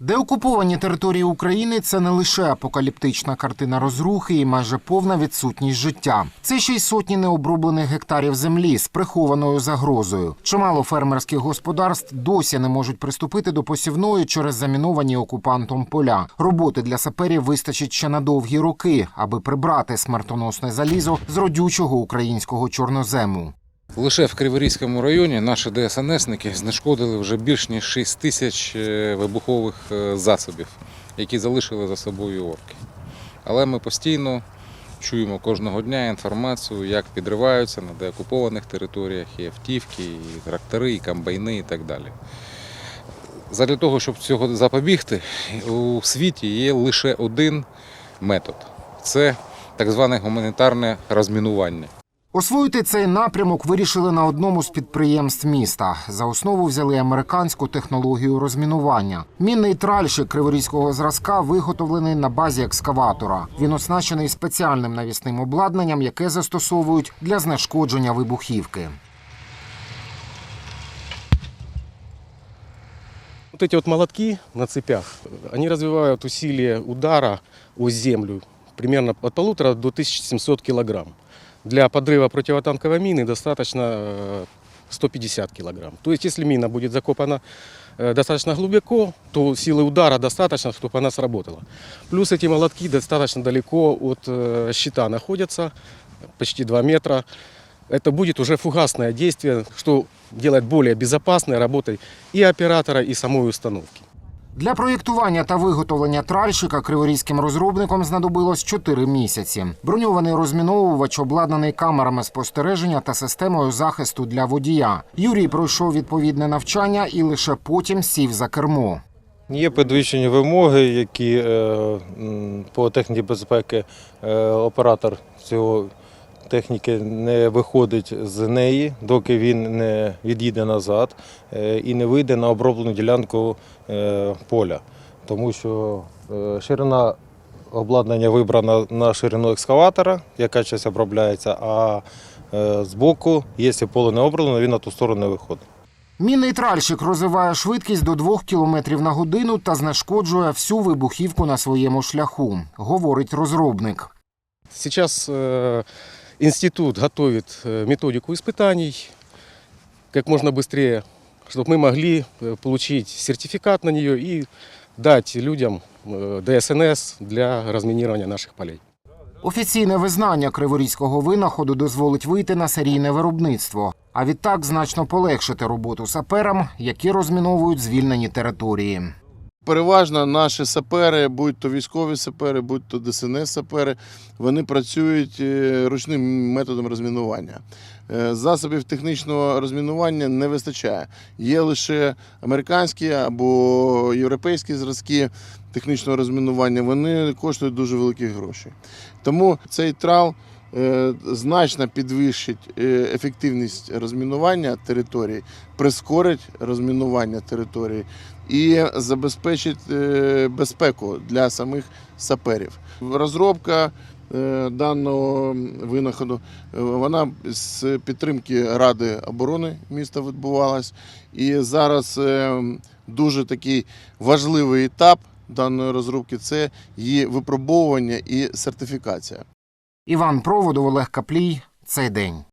Деокуповані території України це не лише апокаліптична картина розрухи і майже повна відсутність життя. Це ще й сотні необроблених гектарів землі з прихованою загрозою. Чимало фермерських господарств досі не можуть приступити до посівної через заміновані окупантом поля. Роботи для саперів вистачить ще на довгі роки, аби прибрати смертоносне залізо з родючого українського чорнозему. Лише в Криворізькому районі наші ДСНСники знешкодили вже більш ніж 6 тисяч е, вибухових е, засобів, які залишили за собою орки. Але ми постійно чуємо кожного дня інформацію, як підриваються на деокупованих територіях і автівки, і трактори, і комбайни, і так далі. Задля того, щоб цього запобігти, у світі є лише один метод це так зване гуманітарне розмінування. Освоїти цей напрямок вирішили на одному з підприємств міста. За основу взяли американську технологію розмінування. Мінний тральщик криворізького зразка виготовлений на базі екскаватора. Він оснащений спеціальним навісним обладнанням, яке застосовують для знешкодження вибухівки. Вот эти молотки на цепях, они развивают усилие удара о землю примерно от полутора до 1700 килограмм. Для подрыва противотанковой мины достаточно э, 150 килограмм. То есть если мина будет закопана э, достаточно глубоко, то силы удара достаточно, чтобы она сработала. Плюс эти молотки достаточно далеко от э, щита находятся, почти 2 метра. Это будет уже фугасное действие, что делает более безопасной работой и оператора, и самой установки. Для проєктування та виготовлення тральщика криворізьким розробникам знадобилось 4 місяці. Броньований розміновувач обладнаний камерами спостереження та системою захисту для водія. Юрій пройшов відповідне навчання і лише потім сів за кермо. Є підвищені вимоги, які е, по техніці безпеки е, оператор цього техніки не виходить з неї, доки він не від'їде назад е, і не вийде на оброблену ділянку е, поля. Тому що е, ширина обладнання вибрана на ширину екскаватора, яка часть обробляється, а збоку, якщо поле не оброблено, він на ту сторону не виходить. Мінний тральщик розвиває швидкість до 2 км на годину та знешкоджує всю вибухівку на своєму шляху, говорить розробник. Сейчас э, институт готовит э, методику испытаний как можно быстрее, чтобы мы могли э, получить сертификат на нее и дать людям э, ДСНС для разминирования наших полей. Офіційне визнання криворізького винаходу дозволить вийти на серійне виробництво, а відтак значно полегшити роботу саперам, які розміновують звільнені території. Переважно наші сапери, будь то військові сапери, будь то ДСНС сапери, вони працюють е, ручним методом розмінування. Е, Засобів технічного розмінування не вистачає. Є лише американські або європейські зразки технічного розмінування. Вони коштують дуже великі гроші. Тому цей трал значно підвищить е, ефективність розмінування територій, прискорить розмінування територій і забезпечить е, безпеку для самих саперів. Розробка е, даного винаходу е, вона з підтримки Ради оборони міста відбувалась. І зараз е, дуже такий важливий етап даної розробки це її випробовування і сертифікація. Іван Проводов, Олег Каплій. Цей день.